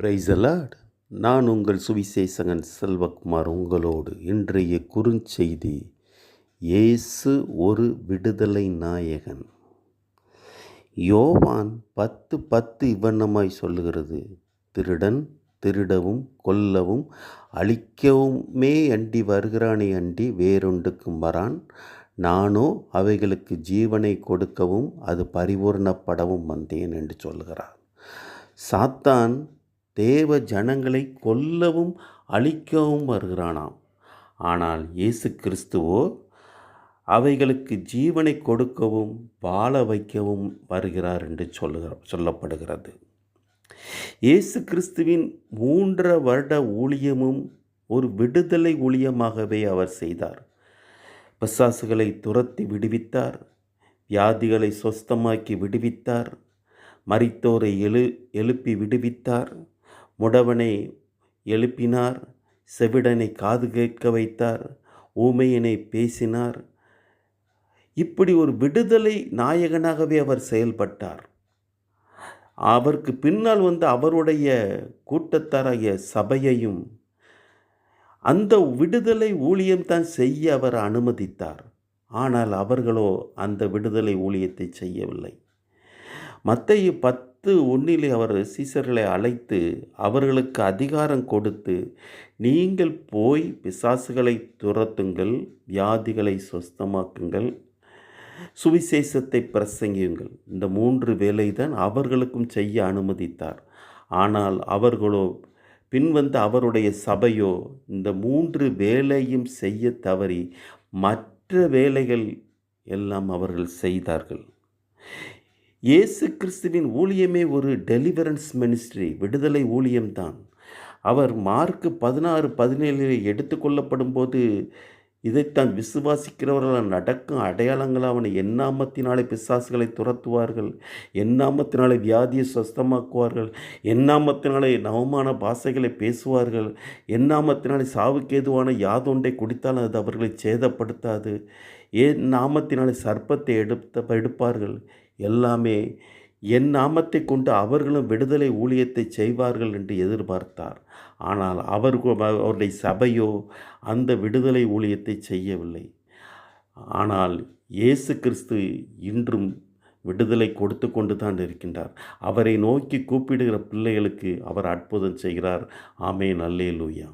Price allot நான் உங்கள் சுவிசேஷகன் செல்வகுமார் உங்களோடு இன்றைய குறுஞ்செய்தி இயேசு ஒரு விடுதலை நாயகன். யோவான் பத்து பத்து இவ்வண்ணமாய் சொல்லுகிறது திருடன் திருடவும் கொல்லவும் அழிக்கவுமே அண்டி வருகிறானே அண்டி வேறொன்றுக்கும் வரான். நானோ அவைகளுக்கு ஜீவனை கொடுக்கவும் அது பரிபூர்ணப்படவும் வந்தேன் என்று சொல்கிறார் சாத்தான் தேவ ஜனங்களை கொல்லவும் அழிக்கவும் வருகிறானாம். ஆனால் இயேசு கிறிஸ்துவோ அவைகளுக்கு ஜீவனை கொடுக்கவும் வாழ வைக்கவும் வருகிறார் என்று சொல்லுகிற சொல்லப்படுகிறது. இயேசு கிறிஸ்துவின் மூன்றரை வருட ஊழியமும் ஒரு விடுதலை ஊழியமாகவே அவர் செய்தார். பிசாசுகளை துரத்தி விடுவித்தார். வியாதிகளை சொஸ்தமாக்கி விடுவித்தார். மரித்தோரை எழு எழுப்பி விடுவித்தார். முடவனை எழுப்பினார் செவிடனை காது கேட்க வைத்தார் ஊமையனை பேசினார். இப்படி ஒரு விடுதலை நாயகனாகவே அவர் செயல்பட்டார். அவருக்கு பின்னால் வந்து அவருடைய கூட்டத்தாராகிய சபையையும் அந்த விடுதலை ஊழியம்தான் செய்ய அவர் அனுமதித்தார். ஆனால் அவர்களோ அந்த விடுதலை ஊழியத்தை செய்யவில்லை. மத்திய பத்து ஒன்றிலே அவர் சீசர்களை அழைத்து அவர்களுக்கு அதிகாரம் கொடுத்து நீங்கள் போய் பிசாசுகளை துரத்துங்கள் வியாதிகளை சொஸ்தமாக்குங்கள் சுவிசேஷத்தை பிரசங்கியுங்கள். இந்த மூன்று வேலை தான் அவர்களுக்கும் செய்ய அனுமதித்தார். ஆனால் அவர்களோ பின்வந்த அவருடைய சபையோ இந்த மூன்று வேலையும் செய்ய தவறி மற்ற வேலைகள் எல்லாம் அவர்கள் செய்தார்கள். இயேசு கிறிஸ்துவின் ஊழியமே ஒரு டெலிவரன்ஸ் மினிஸ்ட்ரி விடுதலை ஊழியம்தான். அவர் மார்க்கு பதினாறு பதினேழில் எடுத்துக்கொள்ளப்படும் போது இதைத்தான் விசுவாசிக்கிறவர்களால் நடக்கும் அடையாளங்கள் அவனை எண்ணாமத்தினாலே பிசாசுகளை துரத்துவார்கள் எண்ணாமத்தினாலே வியாதியை சொஸ்தமாக்குவார்கள் எண்ணாமத்தினாலே நவமான பாசைகளை பேசுவார்கள் எண்ணாமத்தினாலே சாவுக்கேதுவான யாதொன்றை குடித்தால் அது அவர்களை சேதப்படுத்தாது ஏன் நாமத்தினாலே சர்ப்பத்தை எடுத்த எடுப்பார்கள். எல்லாமே என் நாமத்தை கொண்டு அவர்களும் விடுதலை ஊழியத்தை செய்வார்கள் என்று எதிர்பார்த்தார். ஆனால் அவர் அவருடைய சபையோ அந்த விடுதலை ஊழியத்தை செய்யவில்லை. ஆனால் இயேசு கிறிஸ்து இன்றும் விடுதலை கொடுத்து கொண்டு தான் இருக்கின்றார். அவரை நோக்கி கூப்பிடுகிற பிள்ளைகளுக்கு அவர் அற்புதம் செய்கிறார். ஆமே நல்லே லூயா